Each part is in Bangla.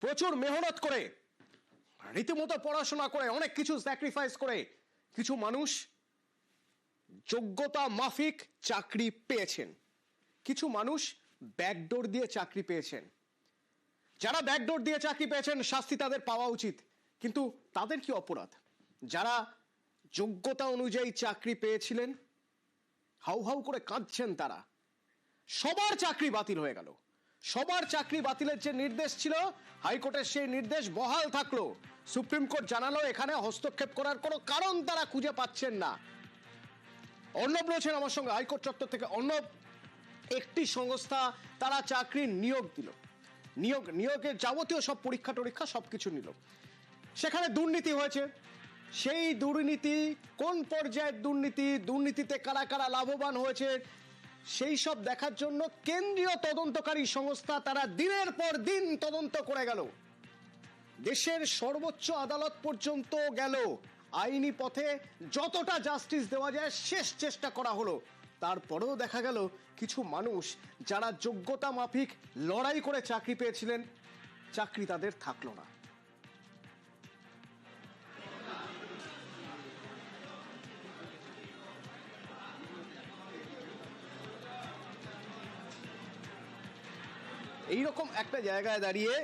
প্রচুর মেহনত করে, রীতিমতো পড়াশোনা করে, অনেক কিছু স্যাক্রিফাইস করে, কিছু মানুষ যোগ্যতা মাফিক চাকরি পেয়েছেন। কিছু মানুষ ব্যাকডোর দিয়ে চাকরি পেয়েছেন। যারা ব্যাকডোর দিয়ে চাকরি পেয়েছেন, শাস্তি তাদের পাওয়া উচিত। কিন্তু তাদের কি অপরাধ? যারা যোগ্যতা অনুযায়ী চাকরি পেয়েছিলেন, হাউ হাউ করে কাঁদছেন তারা। সবার চাকরি বাতিল হয়ে গেল। সবার চাকরি বাতিলের যে নির্দেশ ছিল, হাইকোর্টের সেই নির্দেশ বহাল থাকল। সুপ্রিম কোর্ট জানালো, এখানে হস্তক্ষেপ করার কোনো কারণ তারা খুঁজে পাচ্ছেন না। অর্ণব রয়েছেন আমার সঙ্গে, হাইকোর্ট চত্বর থেকে অর্ণব। একটি সংস্থা তারা চাকরির নিয়োগ দিল। নিয়োগ, নিয়োগের যাবতীয় সব পরীক্ষা টরীক্ষা সব কিছু নিল। সেখানে দুর্নীতি হয়েছে। সেই দুর্নীতি, কোন পর্যায়ের দুর্নীতি, দুর্নীতিতে কারা কারা লাভবান হয়েছে সেই সব দেখার জন্য কেন্দ্রীয় তদন্তকারী সংস্থা তারা দিনের পর দিন তদন্ত করে গেল। দেশের সর্বোচ্চ আদালত পর্যন্ত গেল। আইনি পথে যতটা জাস্টিস দেওয়া যায় শেষ চেষ্টা করা হলো। তারপরেও দেখা গেল কিছু মানুষ যারা যোগ্যতা মাফিক লড়াই করে চাকরি পেয়েছিলেন, চাকরি তাদের থাকল না। এইরকম একটা জায়গায় দাঁড়িয়ে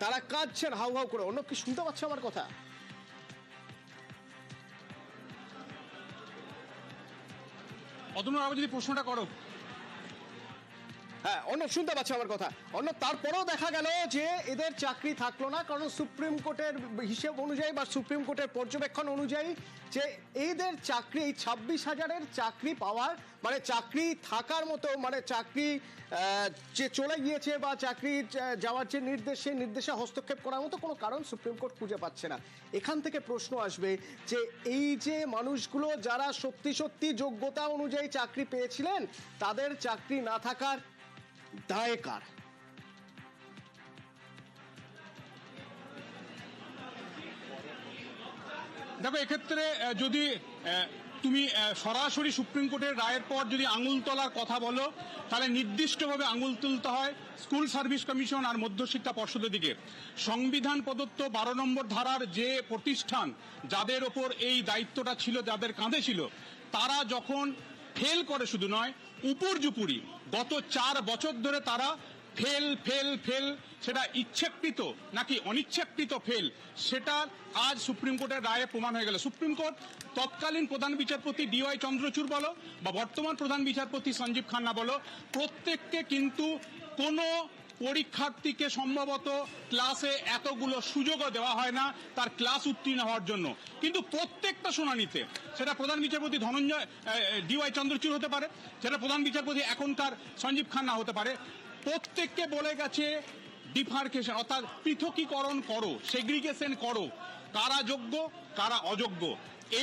তারা কাঁদছেন, হাউ হাউ করে। অন্য কি শুনতে পাচ্ছে আমার কথা? অতনু আবার যদি প্রশ্নটা করো। হ্যাঁ অন্য শুনতে পাচ্ছে আমার কথা। অন্য তারপরেও দেখা গেল যে এদের চাকরি থাকল না, কারণ সুপ্রিম কোর্টের হিসেব অনুযায়ী বা সুপ্রিম কোর্টের পর্যবেক্ষণ অনুযায়ী যে এদের চাকরি, এই ছাব্বিশ হাজারের চাকরি পাওয়ার মানে চাকরি থাকার মতো মানে চাকরি যে চলে গিয়েছে বা চাকরি যাওয়ার যে নির্দেশ, সেই নির্দেশে হস্তক্ষেপ করার মতো কোনো কারণ সুপ্রিম কোর্ট খুঁজে পাচ্ছে না। এখান থেকে প্রশ্ন আসবে যে এই যে মানুষগুলো যারা সত্যি সত্যি যোগ্যতা অনুযায়ী চাকরি পেয়েছিলেন, তাদের চাকরি না থাকার দায় কার দেখো, এক্ষেত্রে যদি তুমি সরাসরি সুপ্রিম কোর্টের রায়ের পর যদি আঙুল তোলার কথা বলো, তাহলে নির্দিষ্টভাবে আঙুল তুলতে হয় স্কুল সার্ভিস কমিশন আর মধ্যশিক্ষা পর্ষদের দিকে। সংবিধান প্রদত্ত বারো নম্বর ধারার যে প্রতিষ্ঠান যাদের ওপর এই দায়িত্বটা ছিল, যাদের কাঁধে ছিল, তারা যখন ফেল করে শুধু নয় উপর্যুপুরি গত চার বছর ধরে তারা ফেল ফেল ফেল, সেটা ইচ্ছেকৃত নাকি অনিচ্ছাকৃত ফেল, সেটা আজ সুপ্রিম কোর্টের রায়ে প্রমাণ হয়ে গেল। সুপ্রিম কোর্ট, তৎকালীন প্রধান বিচারপতি ডিওয়াই চন্দ্রচূড় বলো বা বর্তমান প্রধান বিচারপতি সঞ্জীব খান্না বলো, প্রত্যেককে কিন্তু কোনো পরীক্ষার্থীকে সম্ভবত ক্লাসে এতগুলো সুযোগও দেওয়া হয় না তার ক্লাস উত্তীর্ণ হওয়ার জন্য। কিন্তু প্রত্যেকটা শুনানিতে সেটা প্রধান বিচারপতি ধনঞ্জয় ডিওয়াই চন্দ্রচূড় হতে পারে, সেটা প্রধান বিচারপতি এখনকার সঞ্জীব খান্না হতে পারে। প্রত্যেককে বলে গেছে, ডিফার্কেশন অর্থাৎ পৃথকীকরণ করো, সেগ্রিগেশন করো। কারা যোগ্য, কারা অযোগ্য?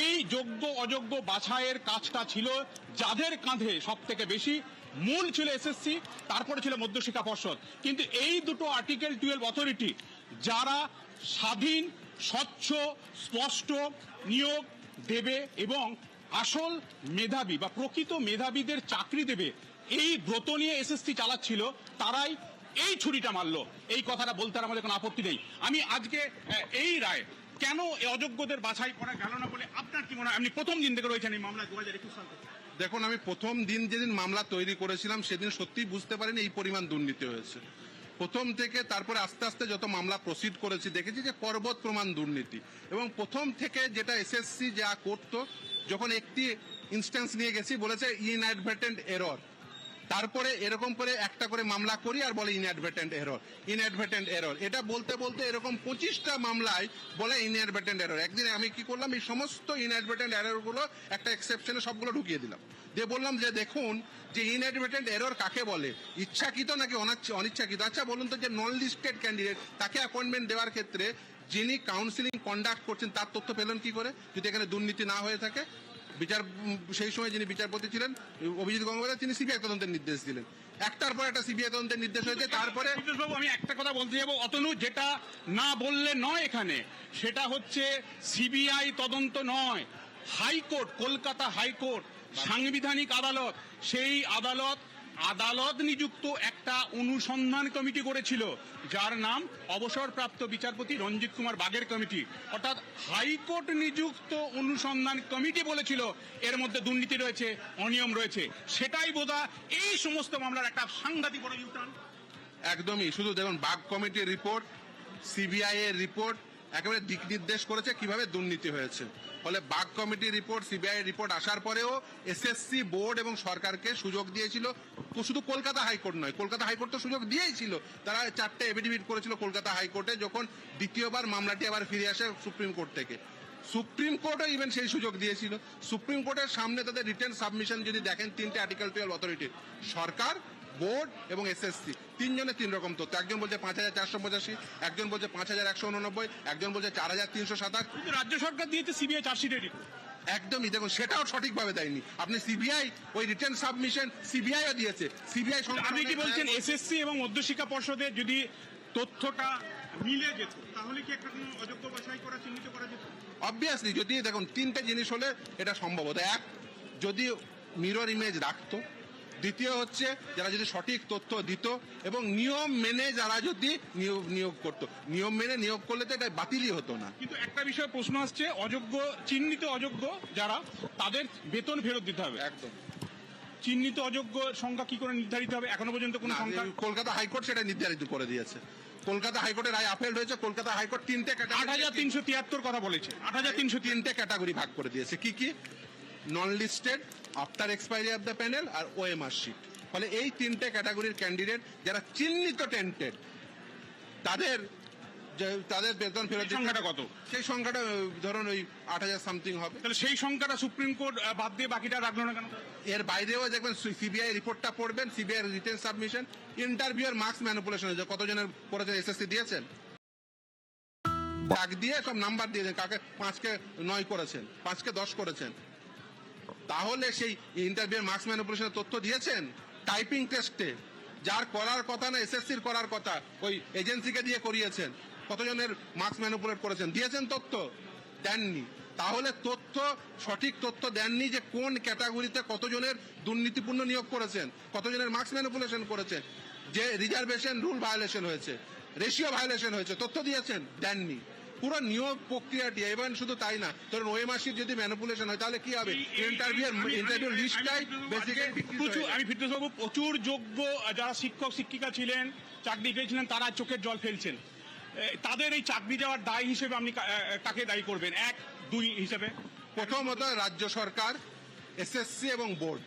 এই যোগ্য অযোগ্য বাছাইয়ের কাজটা ছিল যাদের কাঁধে সব থেকে বেশি মূল ছিল এসএসসি তারপরে ছিল মধ্যশিক্ষা পর্ষদ। কিন্তু এই দুটো আর্টিকেল টুয়েলভ অথরিটি যারা স্বাধীন, স্বচ্ছ, স্পষ্ট নিয়োগ দেবে এবং আসল মেধাবী বা প্রকৃত মেধাবীদের চাকরি দেবে, এই ব্রত নিয়ে এসএসসি চালাচ্ছিল, তারাই এই ছুরিটা মারলো। এই কথাটা বলতে আমাদের কোনো আপত্তি নেই। আমি আজকে এই রায় কেন অযোগ্যদের বাছাই করা গেল না বলে আপনার কি মনে হয়? আপনি প্রথম দিন থেকে রয়েছেন এই মামলা দু হাজার একুশ সাল থেকে। দেখুন, আমি প্রথম দিন যেদিন মামলা তৈরি করেছিলাম, সেদিন সত্যি বুঝতে পারিনি এই পরিমাণ দুর্নীতি হয়েছে। প্রথম থেকে তারপরে আস্তে আস্তে যত মামলা প্রসিড করেছি, দেখেছি যে পর্বত প্রমাণ দুর্নীতি। এবং প্রথম থেকে যেটা এসএসসি যা করত, যখন একটি ইনস্ট্যান্স নিয়ে গেছি, বলেছে ইনঅ্যাডভার্টেন্ট এরর তারপরে এরকম করে একটা করে মামলা করি আর বলে ইনঅ্যাডভার্টেন্ট এরর ইনঅ্যাডভার্টেন্ট এরর এটা বলতে বলতে এরকম পঁচিশটা মামলায় বলে ইনঅ্যাডভার্টেন্ট এরর একদিন আমি কি করলাম, এই সমস্ত ইনঅ্যাডভার্টেন্ট এররগুলো একটা এক্সেপশনে সবগুলো ঢুকিয়ে দিলাম। দিয়ে বললাম যে, দেখুন, যে ইনঅ্যাডভার্টেন্ট এরর কাকে বলে? ইচ্ছাকৃত নাকি অনাচ্ছ- অনিচ্ছাকৃত? আচ্ছা বলুন তো, যে নন লিস্টেড ক্যান্ডিডেট তাকে অ্যাপয়েন্টমেন্ট দেওয়ার ক্ষেত্রে যিনি কাউন্সিলিং কন্ডাক্ট করছেন, তার তথ্য পেলেন কি করে? যদি এখানে দুর্নীতি না হয়ে থাকে বিচার সেই সময় যিনি বিচারপতি ছিলেন, অভিজিৎ গঙ্গোপাধ্যায়, তিনি সিবিআই তদন্তের নির্দেশ দিলেন। একটার পর একটা সিবিআই তদন্তের নির্দেশ হয়েছে, তারপরে আমি একটা কথা বলতে যাব। অতনু, যেটা না বললে নয় এখানে, সেটা হচ্ছে সিবিআই তদন্ত নয়। হাইকোর্ট, কলকাতা হাইকোর্ট, সাংবিধানিক আদালত, সেই আদালত আদালত নিযুক্ত একটা অনুসন্ধান কমিটি করেছিল যার নাম অবসরপ্রাপ্ত বিচারপতি রঞ্জিত কুমার বাগের কমিটি। অর্থাৎ হাইকোর্ট নিযুক্ত অনুসন্ধান কমিটি বলেছিল, এর মধ্যে দুর্নীতি রয়েছে, অনিয়ম রয়েছে। সেটাই বোধহয় এই সমস্ত মামলার একটা সাংঘাতিক বড় ইউটার্ন একদমই, শুধু দেখুন, বাগ কমিটির রিপোর্ট, সিবিআই এর রিপোর্ট একেবারে দিক নির্দেশ করেছে কীভাবে দুর্নীতি হয়েছে। ফলে বাঘ কমিটির রিপোর্ট, সিবিআই রিপোর্ট আসার পরেও এসএসসি বোর্ড এবং সরকারকে সুযোগ দিয়েছিল। শুধু কলকাতা হাইকোর্ট নয়, কলকাতা হাইকোর্ট তো সুযোগ দিয়েই ছিল তারা চারটে এফিডেভিট করেছিল কলকাতা হাইকোর্টে যখন দ্বিতীয়বার মামলাটি আবার ফিরে আসে সুপ্রিম কোর্ট থেকে। সুপ্রিম কোর্টও ইভেন সেই সুযোগ দিয়েছিল। সুপ্রিম কোর্টের সামনে তাদের রিটার্ন সাবমিশন যদি দেখেন, তিনটে আর্টিকেল টুয়েলভ অথরিটির সরকার বোর্ড এবং এসএসসি তিনজনে তিন রকম তথ্য। একজন বলছে পাঁচ হাজার চারশো পঁচাশি একজন বলছে পাঁচ হাজার একশো উননব্বই একজন বলছে চার হাজার তিনশো সাতাশ। রাজ্য সরকার দিয়েছে সিবিআই চার্জশিটের একদমই দেখুন সেটাও সঠিকভাবে দেয়নি। আপনি সিবিআই ওই রিটার্ন সাবমিশন সিবিআইও দিয়েছে। সিবিআই আপনি কি বলছেন এসএসসি এবং মধ্যশিক্ষা পর্ষদের যদি তথ্যটা মিলে যেত তাহলে কি একটা কোনো অযোগ্য বাছাই করা চিহ্নিত করা যেত? অবভিয়াসলি যদি দেখুন তিনটে জিনিস হলে এটা সম্ভব হতো। এক যদি মিরর ইমেজ রাখতো দ্বিতীয় হচ্ছে যারা যদি সঠিক তথ্য দিত এবং নিয়ম মেনে যারা যদি নিয়োগ নিয়োগ করতো। নিয়ম মেনে নিয়োগ করলে তো এটা বাতিলই হতো না। কিন্তু একটা বিষয়ে প্রশ্ন আসছে অযোগ্য চিহ্নিত অযোগ্য যারা তাদের বেতন ফেরত দিতে হবে। একদম। চিহ্নিত অযোগ্য সংখ্যা কি করে নির্ধারিত হবে? এখনও পর্যন্ত কোনো সংখ্যা কলকাতা হাইকোর্ট সেটা নির্ধারিত করে দিয়েছে। কলকাতা হাইকোর্টের রায় আপেল হয়েছে কলকাতা হাইকোর্ট তিনটে আট হাজার তিনশো তিয়াত্তর কথা বলেছে। আট হাজার তিনশো তিনটে ক্যাটাগরি ভাগ করে দিয়েছে। কি কি? Non listed after expiry of the panel R OMR sheet ফলে এই তিনটে ক্যাটাগরির ক্যান্ডিডেট যারা চিহ্নিত টেন্টেড তাদের যে- তাদের বেতন ফেরত সংখ্যাটা কত? সেই সংখ্যাটা ধরুন ওই আট হাজার সামথিং হবে। তাহলে সেই সংখ্যাটা সুপ্রিম কোর্ট বাদ দিয়ে বাকিটা রাখল না কেন? এর বাইরেও দেখবেন সিবিআই রিপোর্টটা পড়বেন সিবিআই রিটেন সাবমিশন ইন্টারভিউর মার্কস ম্যানিপুলেশন হয়েছে কতজনের করেছেন এসএসসি দিয়েছেন? ডাক দিয়ে সব নাম্বার দিয়েছেন কাকে পাঁচকে নয় করেছেন পাঁচকে দশ করেছেন। তাহলে সেই ইন্টারভিউ মার্কস ম্যানিপুলেশনের তথ্য দিয়েছেন? টাইপিং টেস্টে যার করার কথা না এসএসসির করার কথা, ওই এজেন্সিকে দিয়ে করিয়েছেন। কতজনের মার্কস ম্যানিপুলেট করেছেন? দিয়েছেন তথ্য, দেননি। তাহলে তথ্য, সঠিক তথ্য দেননি যে কোন ক্যাটাগরিতে কতজনের দুর্নীতিপূর্ণ নিয়োগ করেছেন, কতজনের মার্কস ম্যানিপুলেশন করেছেন, যে রিজার্ভেশন রুল ভায়োলেশন হয়েছে রেশিও ভায়োলেশন হয়েছে, তথ্য দিয়েছেন, দেননি। পুরো নিয়োগ প্রক্রিয়াটি এবং শুধু তাই না ধরুন ওএমআরসির যদি ম্যানিপুলেশন হয় তাহলে কি হবে? ইন্টারভিউ ইন্টারভিউ লিস্টটাই বেসিক্যালি প্রচুর আমি বাবু প্রচুর যোগ্য যারা শিক্ষক শিক্ষিকা ছিলেন চাকরি পেয়েছিলেন তারা চোখের জল ফেলছেন। তাদের এই চাকরি যাওয়ার দায় হিসেবে আপনি কাকে দায়ী করবেন? এক দুই হিসেবে? প্রথমত রাজ্য সরকার এসএসসি এবং বোর্ড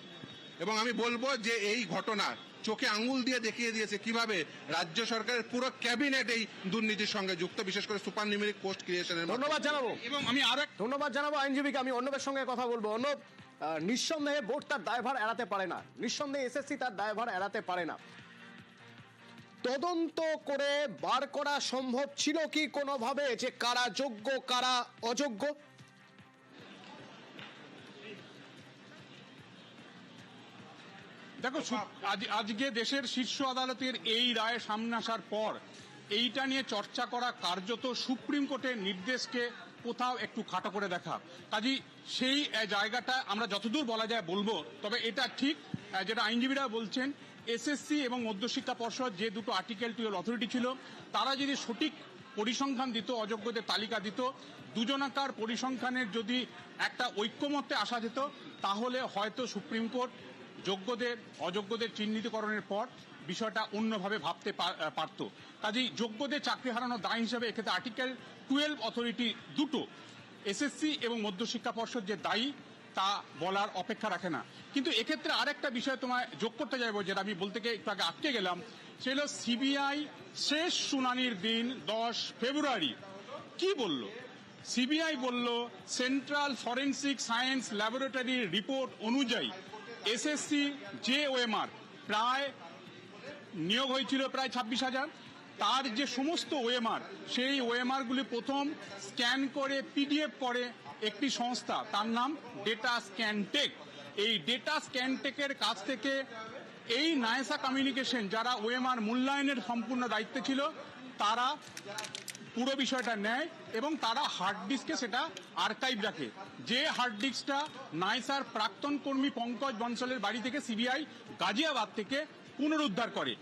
এবং আমি বলব যে এই ঘটনা চোখে আঙ্গুল দিয়ে দেখিয়ে দিয়েছে কীভাবে রাজ্য সরকারের পুরো ক্যাবিনেট এই দুর্নীতির সঙ্গে যুক্ত বিশেষ করে সুপার নিউমেরিক পোস্ট ক্রিয়েশনের ধন্যবাদ জানাব। এবং আমি আরও ধন্যবাদ জানাব আইনজীবীকে আমি অর্ণবের সঙ্গে কথা বলব। আহ, নিঃসন্দেহে বোর্ড তার দায়ভার এড়াতে পারে না। নিঃসন্দেহে এসএসসি তার দায়ভার এড়াতে পারে না। তদন্ত করে বার করা সম্ভব ছিল কি কোনোভাবে? যে কারা যোগ্য কারা অযোগ্য? দেখো আজ- আজকে দেশের শীর্ষ আদালতের এই রায় সামনে আসার পর এইটা নিয়ে চর্চা করা কার্যত সুপ্রিম কোর্টের নির্দেশকে কোথাও একটু খাটো করে দেখা। কাজী, সেই জায়গাটা আমরা যতদূর বলা যায় বলব, তবে এটা ঠিক যেটা আইনজীবীরা বলছেন এসএসসি এবং মধ্যশিক্ষা পর্ষদ যে দুটো আর্টিকেল টুয়েলভ অথরিটি ছিল, তারা যদি সঠিক পরিসংখ্যান দিত, অযোগ্যদের তালিকা দিত, দুজনাকার পরিসংখ্যানের যদি একটা ঐক্যমত্যে আসা যেত, তাহলে হয়তো সুপ্রিম কোর্ট যোগ্যদের, অযোগ্যদের চিহ্নিতকরণের পর বিষয়টা অন্যভাবে ভাবতে পারত। কাজেই যোগ্যদের চাকরি হারানোর দায় হিসেবে এক্ষেত্রে আর্টিকেল টুয়েলভ অথরিটি দুটো এসএসসি এবং মধ্যশিক্ষা পর্ষদ যে দায়ী, তা বলার অপেক্ষা রাখে না। কিন্তু এক্ষেত্রে আরেকটা বিষয় তোমায় যোগ করতে যাব যেটা আমি বলতে গিয়ে একটু আগে আটকে গেলাম সেটা সিবিআই শেষ শুনানির দিন দশ ফেব্রুয়ারি। কি বলল? সিবিআই বলল Central Forensic Science Laboratory report অনুযায়ী এসএসসি যে ওএমআর প্রায় নিয়োগ হয়েছিল প্রায় ছাব্বিশ হাজার। তার যে সমস্ত ওএমআর সেই ওএমআর গুলি প্রথম স্ক্যান করে পিডিএফ করে একটি সংস্থা, তার নাম ডেটা স্ক্যানটেক এই ডেটা স্ক্যানটেকের কাছ থেকে এই নায়সা কমিউনিকেশন যারা ওএমআর মূল্যায়নের সম্পূর্ণ দায়িত্বে ছিল, তারা পুরো বিষয়টা নেয় এবং তারা হার্ড ডিস্কে সেটা আর্কাইভ রাখে। যে হার্ড ডিস্কটা নাইসার প্রাক্তন কর্মী পঙ্কজ বনসলের বাড়ি থেকে সিবিআই গাজিয়াবাদ থেকে পুনরুদ্ধার করে।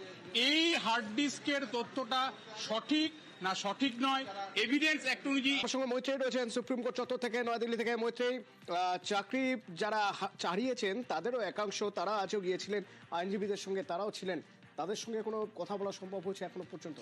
এই হার্ড ডিস্কের তথ্যটা সঠিক না সঠিক নয় এভিডেন্স অ্যাক্ট অনুযায়ী মৈত্রী রয়েছেন সুপ্রিম কোর্ট চত্বর থেকে নয়াদিল্লি থেকে। মৈত্রী চাকরি যারা হারিয়েছেন তাদেরও একাংশ তারা আজও গিয়েছিলেন, আইনজীবীদের সঙ্গে তারাও ছিলেন। তাদের সঙ্গে কোনো কথা বলা সম্ভব হয়েছে এখনও পর্যন্ত?